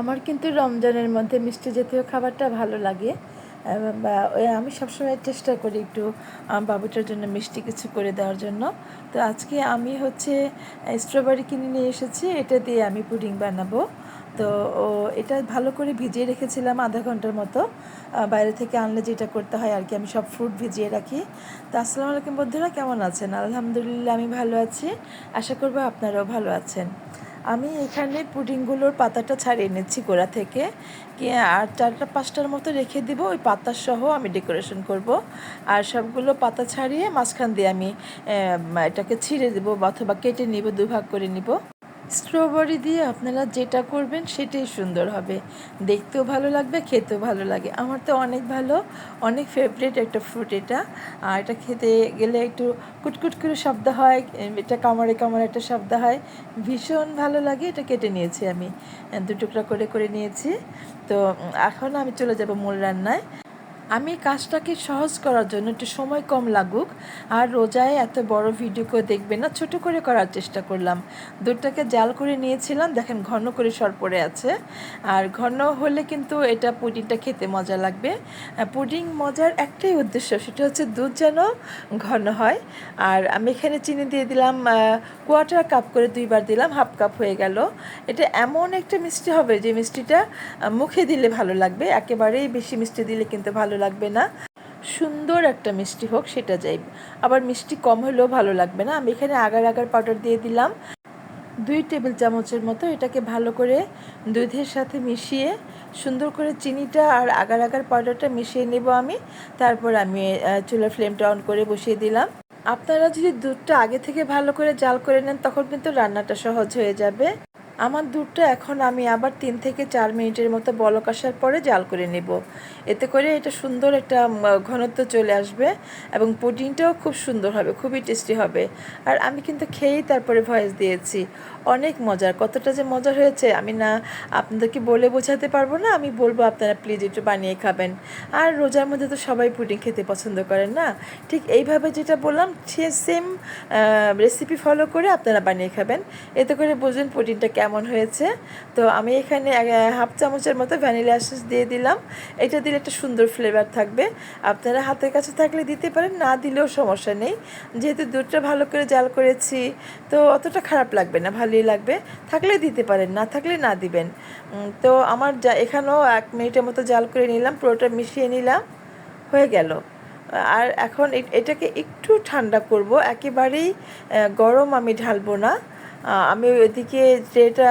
আমার কিন্তু রমজানের মধ্যে মিষ্টি জাতীয় খাবারটা ভালো লাগে। বা আমি সবসময় চেষ্টা করি একটু বাবুটার জন্য মিষ্টি কিছু করে দেওয়ার জন্য। তো আজকে আমি হচ্ছে স্ট্রবেরি কিনে নিয়ে এসেছি, এটা দিয়ে আমি পুডিং বানাবো। তো এটা ভালো করে ভিজিয়ে রেখেছিলাম আধা ঘণ্টার মতো। বাইরে থেকে আনলে যেটা করতে হয় আর কি, আমি সব ফ্রুট ভিজিয়ে রাখি। তো আসসালামু আলাইকুম বন্ধুরা, কেমন আছেন? আলহামদুলিল্লাহ আমি ভালো আছি। আশা করব আপনারাও ভালো আছেন। আমি এখানে পুডিংগুলোর পাতাটা ছাড়িয়ে এনেছি গোড়া থেকে। কি, আর চারটা পাঁচটার মতো রেখে দিব, ওই পাতা সহ আমি ডেকোরেশন করব। আর সবগুলো পাতা ছাড়িয়ে মাঝখান দিয়ে আমি এটাকে ছিঁড়ে দেবো, অথবা কেটে নিব, দুভাগ করে নিব। স্ট্রবেরি দিয়ে আপনারা যেটা করবেন সেটাই সুন্দর হবে। দেখতেও ভালো লাগবে, খেতেও ভালো লাগে। আমার তো অনেক ভালো, অনেক ফেভারিট একটা ফ্রুট এটা। আর এটা খেতে গেলে একটু কুটকুট করে শব্দ হয়, এটা কামড়ে কামড়ে একটা শব্দ হয়। ভীষণ ভালো লাগে, এটা কেটে নিয়েছি আমি। দু টুকরা করে করে নিয়েছি। তো এখন আমি চলে যাব মূল রান্নায়। আমি কাজটাকে সহজ করার জন্য একটু সময় কম লাগুক, আর রোজায় এত বড় ভিডিও করে দেখবে না, ছোট করে করার চেষ্টা করলাম। দুধটাকে জাল করে নিয়েছিলাম, দেখেন ঘন করে সর পড়ে আছে। আর ঘন হলে কিন্তু এটা পুডিংটা খেতে মজা লাগবে। পুডিং মজার একটাই উদ্দেশ্য, সেটা হচ্ছে দুধ যেন ঘন হয়। আর আমি এখানে চিনি দিয়ে দিলাম কোয়ার্টার কাপ করে দুইবার দিলাম হাফ কাপ হয়ে গেল। এটা এমন একটা মিষ্টি হবে যে মিষ্টিটা মুখে দিলে ভালো লাগবে, একেবারেই বেশি মিষ্টি দিলে কিন্তু ভালো লাগবে না। সুন্দর একটা মিষ্টি হোক, সেটা চাই আবার মিষ্টি কম হলেও ভালো লাগবে না। আমি এখানে আগার আগার পাউডার দিয়ে দিলাম। দুই টেবিল চামচের মতো এটাকে ভালো করে দুধের সাথে মিশিয়ে, সুন্দর করে চিনিটা আর আগার আগার পাউডারটা মিশিয়ে নেব আমি। তারপর আমি চুলার ফ্লেমটা অন করে বসিয়ে দিলাম। আপনারা যদি দুধটা আগে থেকে ভালো করে জাল করে নেন, তখন কিন্তু রান্নাটা সহজ হয়ে যাবে। আমার দুধটা এখন আমি আবার তিন থেকে চার মিনিটের মতো বলক আসার পরে জাল করে নেব। এতে করে এটা সুন্দর একটা ঘনত্ব চলে আসবে এবং পুডিংটাও খুব সুন্দর হবে, খুবই টেস্টি হবে। আর আমি কিন্তু খেয়েই তারপরে ভয়েস দিয়েছি। অনেক মজার, কতটা যে মজার হয়েছে, আমি না আপনাদেরকে বলে বোঝাতে পারব না, আমি বলব আপনারা প্লিজ একটু বানিয়ে খাবেন। আর রোজার মধ্যে তো সবাই পুডিং খেতে পছন্দ করেন না। ঠিক এইভাবে যেটা বললাম, সে সেম রেসিপি ফলো করে আপনারা বানিয়ে খাবেন। এতে করে বুঝবেন পুডিংটা কেমন হয়েছে। তো আমি এখানে হাফ চামচের মতো ভ্যানিলা এসেন্স দিয়ে দিলাম। এটা দিলে একটা সুন্দর ফ্লেভার থাকবে। আপনারা হাতের কাছে থাকলে দিতে পারেন, না দিলেও সমস্যা নেই। যেহেতু দুধটা ভালো করে জাল করেছি, তো অতটা খারাপ লাগবে না, ভালোই লাগবে। থাকলে দিতে পারেন, না থাকলে না দিবেন। তো আমার যা এখানেও এক মিনিটের মতো জাল করে নিলাম, পুরোটা মিশিয়ে নিলাম, হয়ে গেল। আর এখন এটাকে একটু ঠান্ডা করব। একেবারেই গরম আমি ঢালবো না। আমি ওইদিকে যেটা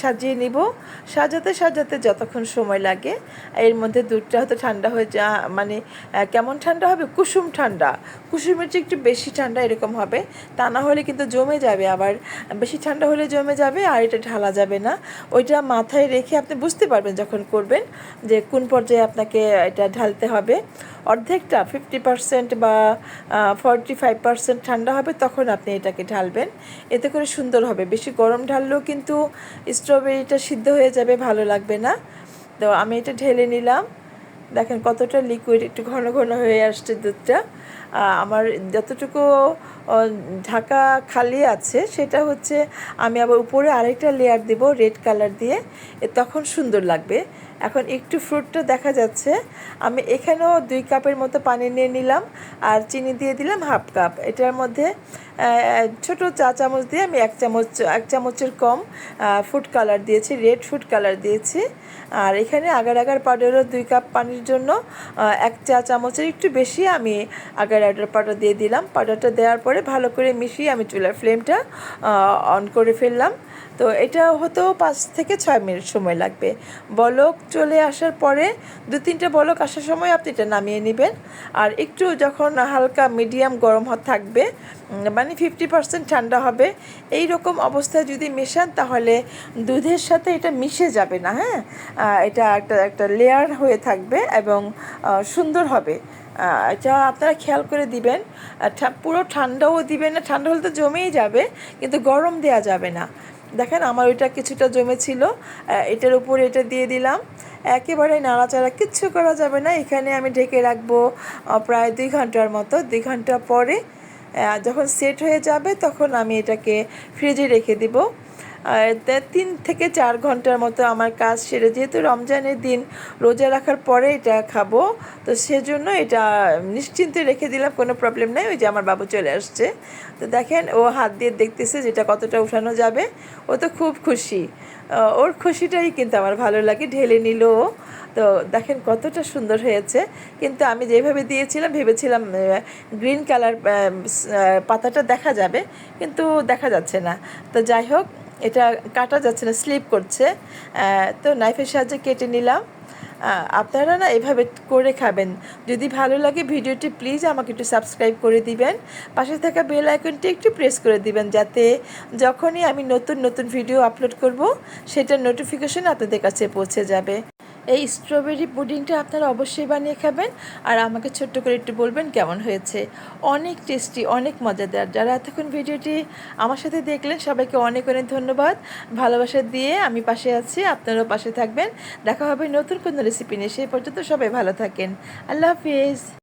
সাজিয়ে নিব। সাজাতে সাজাতে যতক্ষণ সময় লাগে, এর মধ্যে দুধটা হয়তো ঠান্ডা হয়ে যা মানে কেমন ঠান্ডা হবে? কুসুম ঠান্ডা। কুসুমের চেয়ে একটু বেশি ঠান্ডা এরকম হবে। তা না হলে কিন্তু জমে যাবে আবার। বেশি ঠান্ডা হলে জমে যাবে আর এটা ঢালা যাবে না। ওইটা মাথায় রেখে আপনি বুঝতে পারবেন যখন করবেন যে কোন পর্যায়ে আপনাকে এটা ঢালতে হবে। অর্ধেকটা ফিফটি পার্সেন্ট বা ফর্টি ফাইভ পার্সেন্ট ঠান্ডা হবে, তখন আপনি এটাকে ঢালবেন। এতে করে সুন্দর হবে। বেশি গরম ঢাললেও কিন্তু স্ট্রবেরিটা সিদ্ধ হয়ে যাবে, ভালো লাগবে না। তো আমি এটা ঢেলে নিলাম। দেখেন কতটা লিকুইড একটু ঘন ঘন হয়ে আসছে দুধটা। আমার যতটুকু ঢাকা খালি আছে, সেটা হচ্ছে আমি আবার উপরে আরেকটা লেয়ার দেব রেড কালার দিয়ে। তখন সুন্দর লাগবে। এখন একটু ফ্রুটটা দেখা যাচ্ছে। আমি এখানেও দুই কাপের মতো পানি নিয়ে নিলাম আর চিনি দিয়ে দিলাম হাফ কাপ। এটার মধ্যে ছোট চা চামচ দিয়ে আমি এক চামচ, এক চামচের কম ফুড কালার দিয়েছি রেড ফুড কালার দিয়েছি। আর এখানে আগার আগার পাউডারও দুই কাপ পানির জন্য এক চা চামচের একটু বেশি আমি আগার আগার পাউডার দিয়ে দিলাম। পাউডারটা দেওয়ার পরে ভালো করে মিশিয়ে আমি চুলার ফ্লেমটা অন করে ফেললাম। তো এটা হতেও পাঁচ থেকে ছয় মিনিট সময় লাগবে। বলক চলে আসার পরে দু তিনটে বলক আসার সময় আপনি এটা নামিয়ে নেবেন। আর একটু যখন হালকা মিডিয়াম গরম থাকবে মানে ফিফটি পার্সেন্ট ঠান্ডা হবে এই রকম অবস্থায় যদি মেশান তাহলে দুধের সাথে এটা মিশে যাবে না হ্যাঁ? এটা একটা একটা লেয়ার হয়ে থাকবে এবং সুন্দর হবে। এটা আপনারা খেয়াল করে দিবেন। পুরো ঠান্ডাও দিবেন না, ঠান্ডা হলে তো জমেই যাবে, কিন্তু গরম দেওয়া যাবে না। দেখেন আমার ওইটা কিছুটা জমেছিল এটার উপরে এটা দিয়ে দিলাম। একেবারে নাড়াচাড়া, কিচ্ছু করা যাবে না। এখানে আমি ঢেকে রাখব প্রায় দুই ঘণ্টার মতো। দুই ঘণ্টা পরে যখন সেট হয়ে যাবে, তখন আমি এটাকে ফ্রিজে রেখে দিব। তিন থেকে চার ঘণ্টার মতো আমার কাজ সেরে, যেহেতু রমজানের দিন রোজা রাখার পরে এটা খাব, তো সেজন্য এটা নিশ্চিন্তে রেখে দিলাম, কোনো প্রবলেম নেই। ওই যে আমার বাবু চলে আসছে। তো দেখেন, ও হাত দিয়ে দেখতেছে যেটা কতটা উঠানো যাবে। ও তো খুব খুশি। ওর খুশিটাই কিন্তু আমার ভালো লাগে, ঢেলে নিল ও। তো দেখেন কতটা সুন্দর হয়েছে। কিন্তু আমি যেভাবে দিয়েছিলাম, ভেবেছিলাম গ্রিন কালার পাতাটা দেখা যাবে, কিন্তু দেখা যাচ্ছে না। তো যাই হোক এটা কাটা যাচ্ছে না স্লিপ করছে। তো নাইফের সাহায্যে কেটে নিলাম। আপনারা না এভাবে করে খাবেন। যদি ভালো লাগে ভিডিওটি প্লিজ আমাকে একটু সাবস্ক্রাইব করে দিবেন। পাশে থাকা বেল আইকনটি একটু প্রেস করে দিবেন যাতে যখনই আমি নতুন নতুন ভিডিও আপলোড করব, সেটার নোটিফিকেশন আপনাদের কাছে পৌঁছে যাবে। এই স্ট্রবেরি পুডিংটা আপনারা অবশ্যই বানিয়ে খাবেন। আর আমাকে ছোট্ট করে একটু বলবেন কেমন হয়েছে। অনেক টেস্টি অনেক মজাদার। যারা এতক্ষণ ভিডিওটি আমার সাথে দেখলেন, সবাইকে অনেক অনেক ধন্যবাদ। ভালোবাসা দিয়ে আমি পাশে আছি, আপনারাও পাশে থাকবেন। দেখা হবে নতুন কোনো রেসিপি নিয়ে সেই পর্যন্ত সবাই ভালো থাকেন। আল্লাহ হাফিজ।